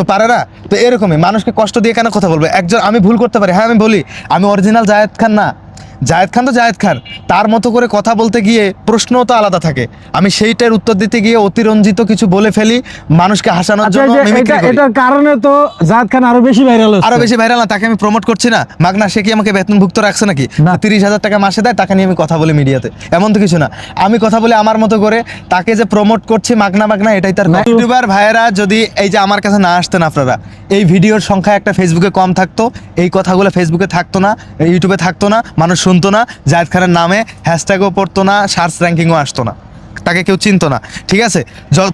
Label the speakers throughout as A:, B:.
A: তো পারে না? তো এরকমই। মানুষকে কষ্ট দিয়ে কেন কথা বলবে? একজন, আমি ভুল করতে পারি। হ্যাঁ আমি বলি, আমি অরিজিনাল জায়েদ খান না। জায়েদ খান তো জায়েদ খান। তার মতো করে কথা বলতে গিয়ে প্রশ্নও তো আলাদা থাকে। আমি সেইটার উত্তর দিতে গিয়ে অতিরঞ্জিত কিছু বলে ফেলি মানুষকে হাসানোর
B: আচ্ছা
A: জন্য
B: এটার কারণে তো জাহিদ খান আরও বেশি ভাইরাল
A: আরও বেশি ভাইরাল না তাকে আমি প্রমোট করছি না। মাগনা সে কি আমাকে বেতনভুক্ত রাখছে নাকি। তিরিশ হাজার টাকা মাসে দেয় টাকা নিয়ে আমি কথা বলি মিডিয়াতে এমন তো কিছু না। আমি কথা বলি আমার মতো করে। তাকে যে প্রমোট করছি মাগনা মাগনা এটাই তার। ইউটিউবার ভাইয়েরা যদি এই যে আমার কাছে না আসতেন আপনারা এই ভিডিওর সংখ্যা একটা ফেসবুকে কম থাকতো এই কথাগুলো ফেসবুকে থাকতো না ইউটিউবে থাকতো না মানুষ শুনতো না জায়দ খানের নামে হ্যাশট্যাগও পড়তো না সার্চ র্যাঙ্কিংও আসতো না। তাকে কেউ চিনতো না। ঠিক আছে?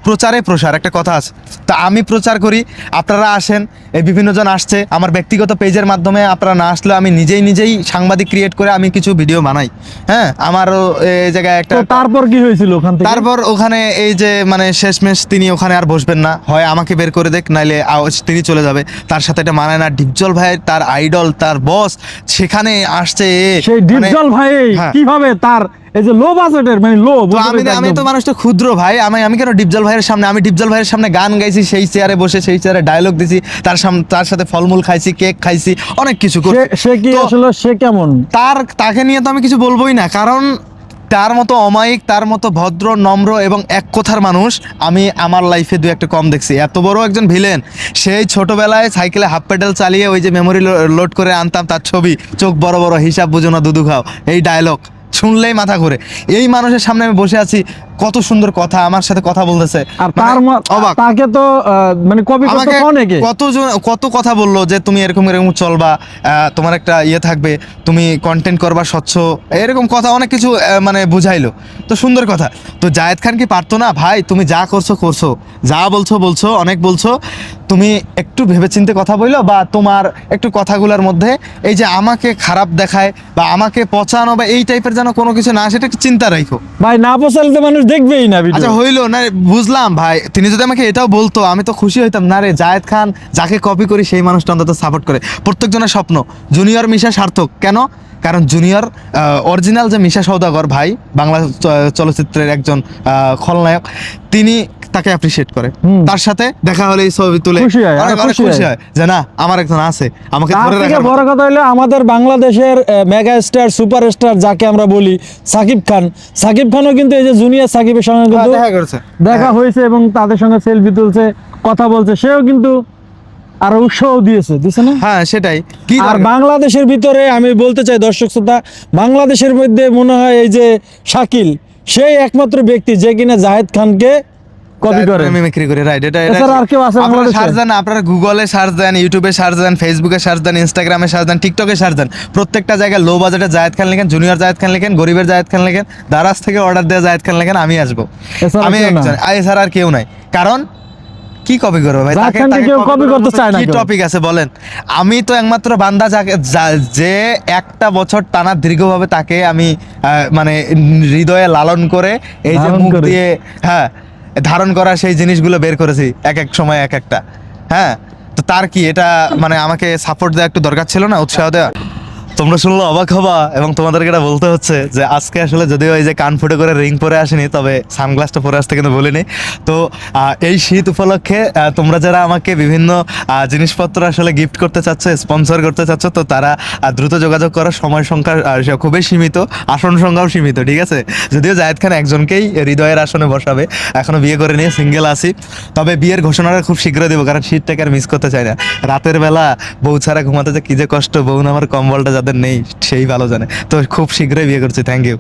A: প্রচারে প্রসার একটা কথা আছে। তা আমি প্রচার করি আপনারা আসেন এই বিভিন্ন জন আসছে আমার ব্যক্তিগত পেজের মাধ্যমে আপনারা না আসলে আমি নিজেই নিজেই সাংবাদিক ক্রিয়েট করে আমি কিছু ভিডিও বানাই। হ্যাঁ? আমারও এই জায়গায় একটা
B: তারপর কি হয়েছিল ওখান
A: তারপর ওখানে এই যে মানে শেষমেশ তিনি ওখানে আর বসবেন না। হয় আমাকে বের করে দেখ নাইলে তিনি চলে যাবে। তার সাথে এটা মানায় না। ডিপজল ভাই তার আইডল তার বস সেখানে আসছে
B: সেই
A: মানে-
B: ডিপজল ভাই
A: হ্যাঁ।
B: কীভাবে তার এই যে লো বাজেটের মানে লো
A: আমি আমি তো মানুষটা ক্ষুদ্র ভাই আমি আমি কেন ডিপজল ভাইয়ের সামনে আমি ডিপজল ভাইয়ের সামনে গান গাইছি সেই চেয়ারে বসে সেই চেয়ারে ডায়লগ দিছি তার সামনে তার সাথে ফলমূল খাইছি কেক খাইছি অনেক কিছু করছি।
B: সে কি আসলে সে কেমন?
A: তার তাকে নিয়ে তো আমি কিছু বলবোই না কারণ তার মতো অমায়িক তার মতো ভদ্র নম্র এবং এক কথার মানুষ আমি আমার লাইফে দু একটা কম দেখছি। এত বড় একজন ভিলেন সেই ছোটবেলায় সাইকেলে হাফ পেডাল চালিয়ে ওই যে মেমোরি লোড করে আনতাম তার ছবি চোখ বড় বড় হিসাব বুঝো না দুধু খাও এই ডায়লগ শুনলেই মাথা ঘুরে। এই মানুষের সামনে আমি বসে আছি কত সুন্দর কথা আমার সাথে কথা বলতেছে।
B: আর
A: মানে
B: তার
A: অবাক।
B: তাকে তো মানে কপি করতে অনেকে।
A: কত কত কথা বলল যে তুমি এরকম এরকম চলবা তোমার একটা ইয়ে থাকবে তুমি কন্টেন্ট করবা স্বচ্ছ এরকম কথা অনেক কিছু মানে বুঝাইলো। তো সুন্দর কথা। তো জায়েদ খান কি পারতো না? ভাই তুমি যা করছ করছ। যা বলছো বলছো অনেক বলছো। তুমি একটু ভেবেচিন্তে কথা বলল বা তোমার একটু কথাগুলোর মধ্যে এই যে আমাকে খারাপ দেখায় বা আমাকে পচানো বা এই টাইপের যেন কোনো কিছু না সেটা একটু চিন্তা রাখো
B: ভাই না পোষালে তো মানুষ দেখবেই না
A: আচ্ছা হইল, না, বুঝলাম ভাই। তিনি যদি আমাকে এটাও বলতো, আমি তো খুশি হইতাম। না রে, জায়েদ খান, যাকে কপি করি, সেই মানুষটা অন্তত সাপোর্ট করে। প্রত্যেকজনের স্বপ্ন জুনিয়র মিশা সার্থক। কেন? কারণ জুনিয়র অরিজিনাল যে মিশা সৌদাগর ভাই, বাংলা চলচ্চিত্রের একজন খলনায়ক, তিনি তাকে অ্যাপ্রিসিয়েট করে তার সাথে দেখা হলে এই ছবি তুলে
B: খুশি হয়, খুশি হয়।
A: হয় যে না আমার একজন আছে আমাকে ধরে রাখার
B: বড় কথা হলো আমাদের বাংলাদেশের মেগা স্টার সুপারস্টার যাকে আমরা বলি সাকিব খান। সাকিব খানও কিন্তু এই যে জুনিয়র সাকিবের সঙ্গে
A: হ্যাঁ,
B: কিন্তু
A: দেখা করেছে।
B: দেখা হয়েছে এবং তাদের সঙ্গে সেলফি তুলছে কথা বলছে সেও কিন্তু আরও উৎসাহ দিয়েছে দিছে না?
A: হ্যাঁ সেটাই। কি
B: আর বাংলাদেশের ভিতরে আমি বলতে চাই দর্শক শ্রোতা বাংলাদেশের মধ্যে মনে হয় এই যে শাকিল সেই একমাত্র ব্যক্তি যে কিনা জাহেদ খানকে কপি করে
A: মিমিক্রি করে রাইট এটা এটা
B: আর কেউ আছে
A: আপনারা সার্চ দেন আপনারা গুগলে সার্চ দেন ইউটিউবে সার্চ দেন ফেসবুকে সার্চ দেন ইনস্টাগ্রামে সার্চ দেন টিকটকে সার্চ দেন প্রত্যেকটা জায়গায় লো বাজেটে জায়েদ খান লেখেন জুনিয়র জায়েদ খান লেখেন গরিবের জায়েদ খান লেখেন দারাজ থেকে অর্ডার দেওয়া জায়েদ খান লেখেন আমি আসব। আমি একজন আর এছাড়া আর কেউ নাই। কারণ কি কপি করব ভাই? তাকে করার
B: করতে চায় না
A: কি টপিক আছে বলেন? আমি তো একমাত্র বান্দা যাকে যে একটা বছর টানা দীর্ঘভাবে তাকে আমি মানে হৃদয়ে লালন করে এই যে মুখ দিয়ে হ্যাঁ ধারণ করা সেই জিনিসগুলো বের করেছি এক এক সময় এক একটা। হ্যাঁ? তো তার কি এটা মানে আমাকে সাপোর্ট দেওয়া একটু দরকার ছিল না, উৎসাহ দেওয়া? তোমরা শুনলে অবাক হবা এবং তোমাদেরকে এটা বলতে হচ্ছে যে আজকে আসলে যদিও এই যে কান ফুটে করে রিং পরে আসেনি, তবে সানগ্লাসটা পরে আসতে কিন্তু বলিনি। তো এই শীত উপলক্ষে তোমরা যারা আমাকে বিভিন্ন জিনিসপত্র আসলে গিফট করতে চাচ্ছ স্পন্সর করতে চাচ্ছ, তো তারা দ্রুত যোগাযোগ করার সময় সংখ্যা খুবই সীমিত, আসন সংখ্যাও সীমিত, ঠিক আছে? যদিও জায়েদ খান একজনকেই হৃদয়ের আসনে বসাবে, এখনও বিয়ে করে নিয়ে সিঙ্গেল আছি, তবে বিয়ের ঘোষণাটা খুব শীঘ্র দেবো, কারণ শীতটাকে আর মিস করতে চাই না। রাতের বেলা বউ ছাড়া ঘুমাতে যে কি যে কষ্ট, বউ আমার কম্বলটা যাদের নেই সেই ভালো জানে। তো খুব শীঘ্রই বিয়ে করছি থ্যাংক ইউ